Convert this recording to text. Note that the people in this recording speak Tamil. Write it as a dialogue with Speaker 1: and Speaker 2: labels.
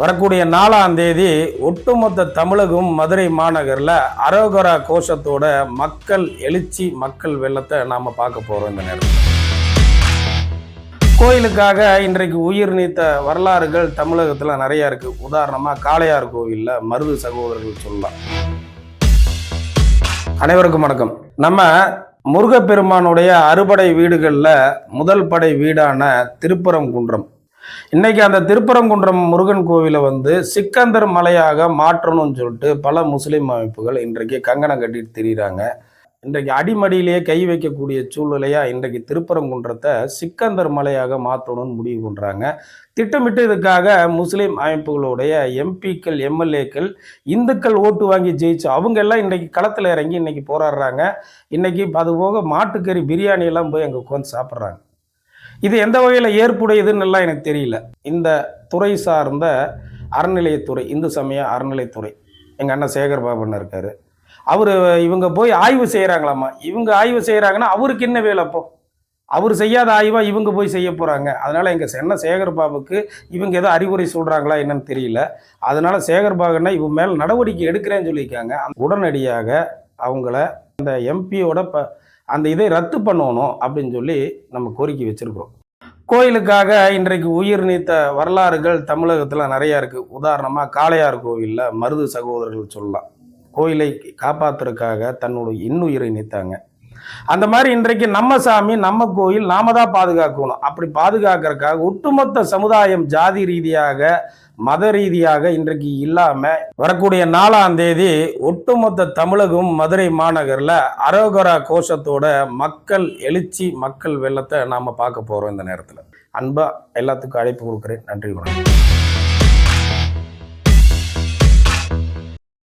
Speaker 1: வரக்கூடிய நாலாம் தேதி ஒட்டுமொத்த தமிழகம் மதுரை மாநகரில் அரோகரா கோஷத்தோட மக்கள் எழுச்சி மக்கள் வெள்ளத்தை நாம் பார்க்க போகிறோம் இந்த நேரம். கோயிலுக்காக இன்றைக்கு உயிர் நீத்த வரலாறுகள் தமிழகத்தில் நிறையா இருக்குது உதாரணமாக காளையார் கோவிலில் மருது சகோதரர்கள் சொல்லலாம். அனைவருக்கும் வணக்கம். நம்ம முருகப்பெருமானுடைய அறுபடை வீடுகளில் முதல் படை வீடான திருப்பரங்குன்றம். இன்னைக்கு அந்த திருப்பரங்குன்றம் முருகன் கோவிலை வந்து சிக்கந்தர் மலையாக மாற்றணும்னு சொல்லிட்டு பல முஸ்லீம் அமைப்புகள் இன்றைக்கு கங்கணம் கட்டிட்டு திரியிறாங்க. இன்றைக்கு அடிமடியிலேயே கை வைக்கக்கூடிய சூழ்நிலையா இன்றைக்கு திருப்பரங்குன்றத்தை சிக்கந்தர் மலையாக மாற்றணும்னு முடிவு பண்ணுறாங்க திட்டமிட்டு இதுக்காக முஸ்லீம் அமைப்புகளுடைய எம்பிக்கள் எம்எல்ஏக்கள் இந்துக்கள் ஓட்டு வாங்கி ஜெயிச்சு அவங்க எல்லாம் இன்றைக்கி களத்தில் இறங்கி இன்றைக்கி போராடுறாங்க. இன்றைக்கி அதுபோக மாட்டுக்கறி பிரியாணியெல்லாம் போய் அங்கே உட்காந்து சாப்பிட்றாங்க. இது எந்த வகையில் ஏற்புடையதுன்னு எல்லாம் எனக்கு தெரியல. இந்த துறை சார்ந்த அறநிலையத்துறை இந்து சமய அறநிலைத்துறை எங்கள் அண்ணன் சேகர் பாபன் இருக்கார். அவர் இவங்க போய் ஆய்வு செய்கிறாங்களாம்மா இவங்க ஆய்வு செய்கிறாங்கன்னா அவருக்கு என்ன வேலை அப்போ? அவர் செய்யாத ஆய்வாக இவங்க போய் செய்ய போகிறாங்க அதனால் எங்கள் சென்ன சேகர் பாபுக்கு இவங்க ஏதோ அறிவுரை சொல்கிறாங்களா என்னன்னு தெரியல. அதனால் சேகர் பாபுன்னா இவங்க மேலே நடவடிக்கை எடுக்கிறேன்னு சொல்லியிருக்காங்க. உடனடியாக அவங்கள அந்த எம்பியோட ப அந்த இதை ரத்து பண்ணணும் அப்படின்னு சொல்லி நம்ம கோரிக்கை வச்சுருக்கிறோம். கோயிலுக்காக இன்றைக்கு உயிர் நீத்த வரலாறுகள் தமிழகத்தில் நிறையா இருக்குது உதாரணமாக காளையார் கோவிலில் மருது சகோதரர்கள் சொல்லலாம். கோயிலை காப்பாத்துறதுக்காக தன்னோட இன்னுயிரை நீத்தாங்க. அந்த மாதிரி இன்றைக்கு நம்ம சாமி நம்ம கோயில் நாம தான் பாதுகாக்கணும். அப்படி பாதுகாக்கிறதுக்காக ஒட்டுமொத்த சமுதாயம் ஜாதி ரீதியாக மத ரீதியாக இன்றைக்கு இல்லாம வரக்கூடிய நாலாம் தேதி ஒட்டுமொத்த தமிழகம் மதுரை மாநகரில் அரோகரா கோஷத்தோட மக்கள் எழுச்சி மக்கள் வெள்ளத்தை நாம பார்க்க போறோம் இந்த நேரத்தில். அன்பா எல்லாத்துக்கும் அழைப்பு கொடுக்குறேன். நன்றி வணக்கம்.